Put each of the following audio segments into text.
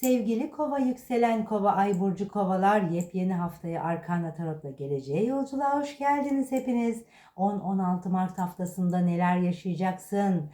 Sevgili kova yükselen kova ay burcu kovalar yepyeni haftaya Arkana Tarot'la geleceğe yolculuğa hoş geldiniz hepiniz. 10-16 Mart haftasında neler yaşayacaksın?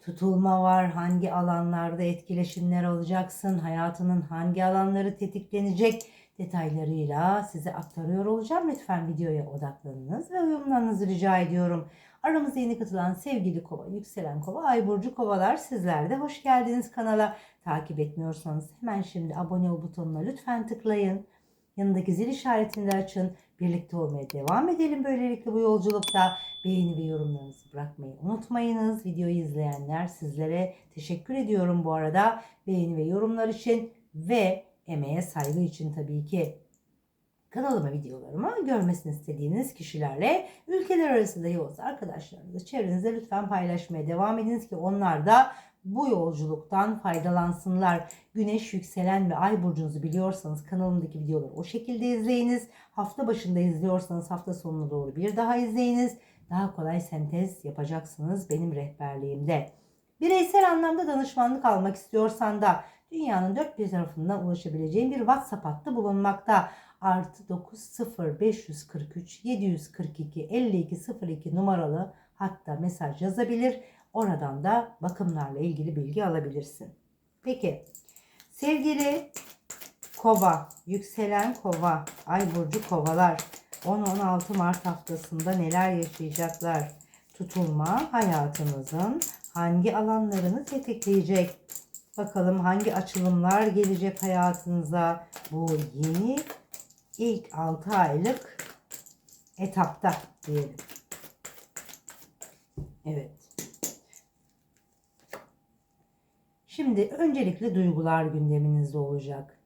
Tutulma var, hangi alanlarda etkileşimler alacaksın, hayatının hangi alanları tetiklenecek detaylarıyla size aktarıyor olacağım. Lütfen videoya odaklanınız ve uyumlarınızı rica ediyorum. Aramıza yeni katılan sevgili kova, yükselen kova, ay burcu kovalar sizler de hoş geldiniz kanala. Takip etmiyorsanız hemen şimdi abone ol butonuna lütfen tıklayın. Yanındaki zil işaretini de açın. Birlikte olmaya devam edelim böylelikle bu yolculukta. Beğeni ve yorumlarınızı bırakmayı unutmayınız. Videoyu izleyenler sizlere teşekkür ediyorum bu arada. Beğeni ve yorumlar için ve emeğe saygı için tabii ki. Kanalıma videolarımı görmesini istediğiniz kişilerle ülkeler arası dahi olsa arkadaşlarınızla çevrenizde lütfen paylaşmaya devam ediniz ki onlar da bu yolculuktan faydalansınlar. Güneş, yükselen ve ay burcunuzu biliyorsanız kanalımdaki videoları o şekilde izleyiniz. Hafta başında izliyorsanız hafta sonuna doğru bir daha izleyiniz. Daha kolay sentez yapacaksınız benim rehberliğimde. Bireysel anlamda danışmanlık almak istiyorsan da dünyanın dört bir tarafından ulaşabileceğin bir WhatsApp hattı bulunmakta. Artı 90 543 742 52 02 numaralı hatta mesaj yazabilir. Oradan da bakımlarla ilgili bilgi alabilirsin. Peki sevgili kova, yükselen kova, ay burcu kovalar 10-16 Mart haftasında neler yaşayacaklar? Tutulma hayatınızın hangi alanlarını tetikleyecek? Bakalım hangi açılımlar gelecek hayatınıza bu yeni ilk 6 aylık etapta diyelim. Evet. Şimdi öncelikle duygular gündeminizde olacak.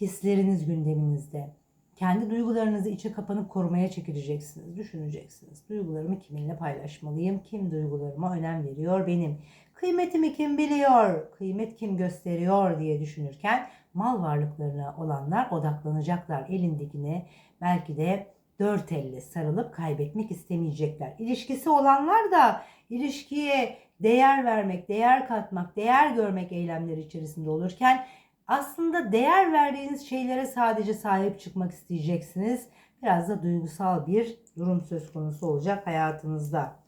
Hisleriniz gündeminizde. Kendi duygularınızı içe kapanıp korumaya çekileceksiniz. Düşüneceksiniz. Duygularımı kiminle paylaşmalıyım? Kim duygularıma önem veriyor benim? Kıymetimi kim biliyor? Kıymet kim gösteriyor diye düşünürken mal varlıklarına olanlar odaklanacaklar. Elindekine belki de dört elle sarılıp kaybetmek istemeyecekler. İlişkisi olanlar da ilişkiye değer vermek, değer katmak, değer görmek eylemleri içerisinde olurken aslında değer verdiğiniz şeylere sadece sahip çıkmak isteyeceksiniz. Biraz da duygusal bir durum söz konusu olacak hayatınızda.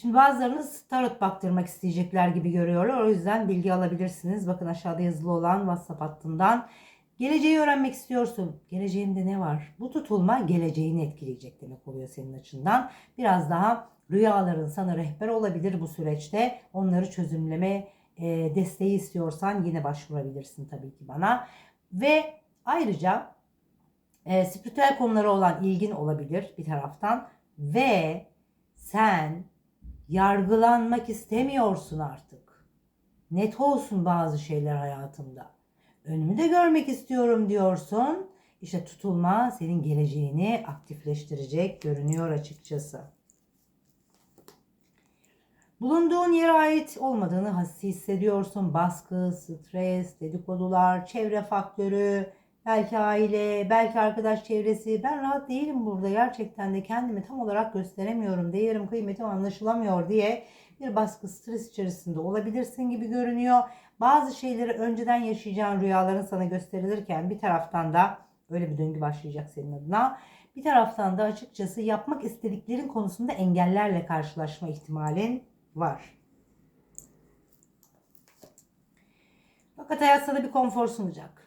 Şimdi bazılarınız tarot baktırmak isteyecekler gibi görüyorlar. O yüzden bilgi alabilirsiniz. Bakın aşağıda yazılı olan WhatsApp hattından. Geleceği öğrenmek istiyorsun. Geleceğimde ne var? Bu tutulma geleceğini etkileyecek demek oluyor senin açından. Biraz daha rüyaların sana rehber olabilir bu süreçte. Onları çözümleme e, desteği istiyorsan yine başvurabilirsin tabii ki bana. Ve ayrıca e, spiritüel konulara olan ilgin olabilir bir taraftan. Ve sen yargılanmak istemiyorsun artık. Net olsun bazı şeyler hayatımda. Önümü de görmek istiyorum diyorsun. İşte tutulma senin geleceğini aktifleştirecek görünüyor açıkçası. Bulunduğun yere ait olmadığını hissediyorsun. Baskı, stres, dedikodular, çevre faktörü, belki aile, belki arkadaş çevresi. Ben rahat değilim burada. Gerçekten de kendimi tam olarak gösteremiyorum. Değerim, kıymetim anlaşılamıyor diye bir baskı, stres içerisinde olabilirsin gibi görünüyor. Bazı şeyleri önceden yaşayacağın rüyaların sana gösterilirken bir taraftan da öyle bir döngü başlayacak senin adına. Bir taraftan da açıkçası yapmak istediklerin konusunda engellerle karşılaşma ihtimalin var. Fakat hayat sana bir konfor sunacak.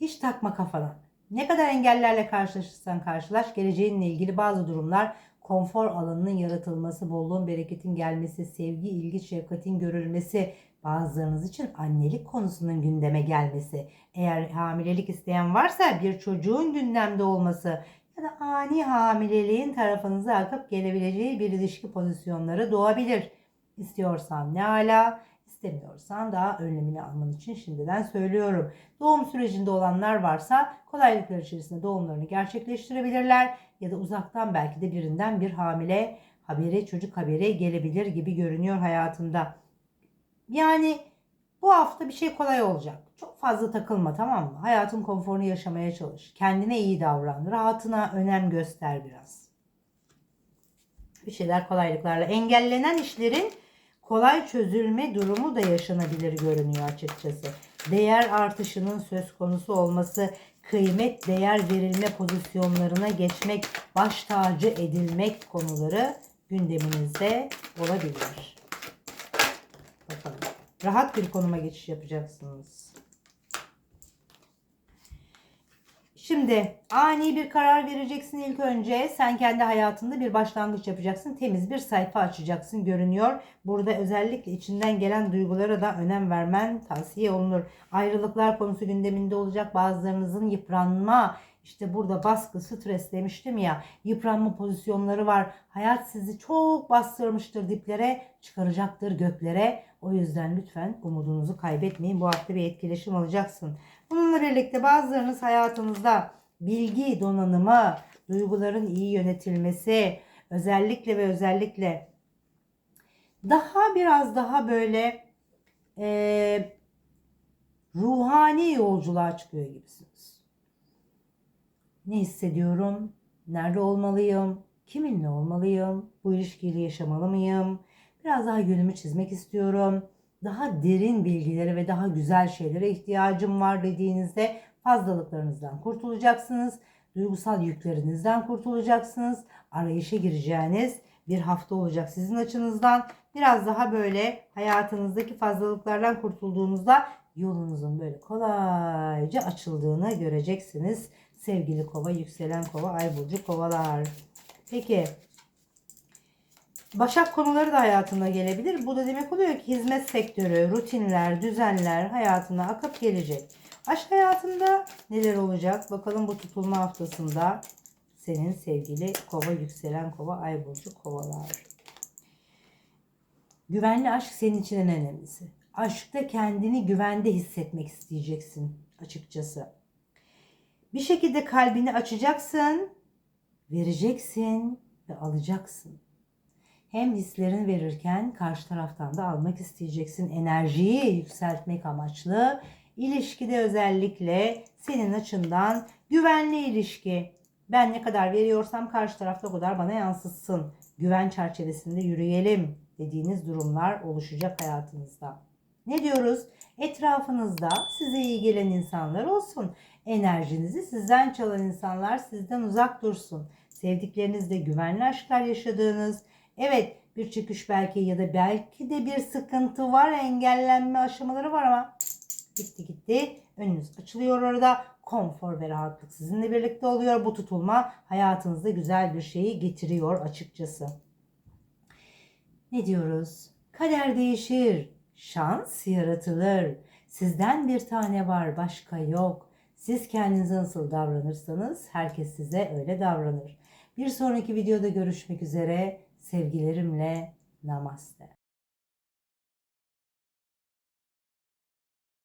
Hiç takma kafana. Ne kadar engellerle karşılaşırsan karşılaş, geleceğinle ilgili bazı durumlar konfor alanının yaratılması, bolluğun, bereketin gelmesi, sevgi, ilgi, şefkatin görülmesi, bazılarınız için annelik konusunun gündeme gelmesi, eğer hamilelik isteyen varsa bir çocuğun gündemde olması ya da ani hamileliğin tarafınıza akıp gelebileceği bir ilişki pozisyonları doğabilir. İstiyorsan ne ala, istemiyorsan daha önlemini alman için şimdiden söylüyorum. Doğum sürecinde olanlar varsa kolaylıklar içerisinde doğumlarını gerçekleştirebilirler ya da uzaktan belki de birinden bir hamile haberi, çocuk haberi gelebilir gibi görünüyor hayatında. Yani bu hafta bir şey kolay olacak. Çok fazla takılma tamam mı? Hayatın konforunu yaşamaya çalış. Kendine iyi davran. Rahatına önem göster biraz. Bir şeyler kolaylıklarla engellenen işlerin kolay çözülme durumu da yaşanabilir görünüyor açıkçası. değer artışının söz konusu olması, kıymet, değer verilme pozisyonlarına geçmek, baş tacı edilmek konuları gündeminizde olabilir. Bakalım. Rahat bir konuma geçiş yapacaksınız. Şimdi ani bir karar vereceksin ilk önce. Sen kendi hayatında bir başlangıç yapacaksın. Temiz bir sayfa açacaksın görünüyor. Burada özellikle içinden gelen duygulara da önem vermen tavsiye olunur. Ayrılıklar konusu gündeminde olacak. Bazılarınızın yıpranma, işte burada baskı, stres demiştim ya. Yıpranma pozisyonları var. Hayat sizi çok bastırmıştır diplere, çıkaracaktır göklere. O yüzden lütfen umudunuzu kaybetmeyin. Bu hafta bir etkileşim alacaksın. Bununla birlikte bazılarınız hayatınızda bilgi donanımı, duyguların iyi yönetilmesi, özellikle ve özellikle daha biraz daha böyle e, ruhani yolculuğa çıkıyor gibisiniz. Ne hissediyorum? Nerede olmalıyım? Kiminle olmalıyım? Bu ilişkiyi yaşamalı mıyım? Biraz daha yönümü çizmek istiyorum. Daha derin bilgilere ve daha güzel şeylere ihtiyacım var dediğinizde fazlalıklarınızdan kurtulacaksınız. Duygusal yüklerinizden kurtulacaksınız. Arayışa gireceğiniz bir hafta olacak sizin açınızdan. Biraz daha böyle hayatınızdaki fazlalıklardan kurtulduğunuzda yolunuzun böyle kolayca açıldığını göreceksiniz. Sevgili kova, yükselen kova, ay burcu kovalar. Peki Başak konuları da hayatına gelebilir. Bu da demek oluyor ki hizmet sektörü, rutinler, düzenler hayatına akıp gelecek. Aşk hayatında neler olacak? Bakalım bu tutulma haftasında senin sevgili kova, yükselen kova, ay burcu kovalar. Güvenli aşk senin için en önemlisi. Aşkta kendini güvende hissetmek isteyeceksin açıkçası. Bir şekilde kalbini açacaksın, vereceksin ve alacaksın hem hislerini verirken karşı taraftan da almak isteyeceksin. Enerjiyi yükseltmek amaçlı. İlişkide özellikle senin açından güvenli ilişki. Ben ne kadar veriyorsam karşı tarafta o kadar bana yansıtsın. Güven çerçevesinde yürüyelim dediğiniz durumlar oluşacak hayatınızda. Ne diyoruz? Etrafınızda size iyi gelen insanlar olsun. Enerjinizi sizden çalan insanlar sizden uzak dursun. Sevdiklerinizle güvenli aşklar yaşadığınız, Evet bir çıkış belki ya da belki de bir sıkıntı var engellenme aşamaları var ama gitti gitti önünüz açılıyor orada konfor ve rahatlık sizinle birlikte oluyor bu tutulma hayatınızda güzel bir şeyi getiriyor açıkçası. Ne diyoruz? Kader değişir, şans yaratılır. Sizden bir tane var, başka yok. Siz kendinize nasıl davranırsanız herkes size öyle davranır. Bir sonraki videoda görüşmek üzere. Sevgilerimle namaste.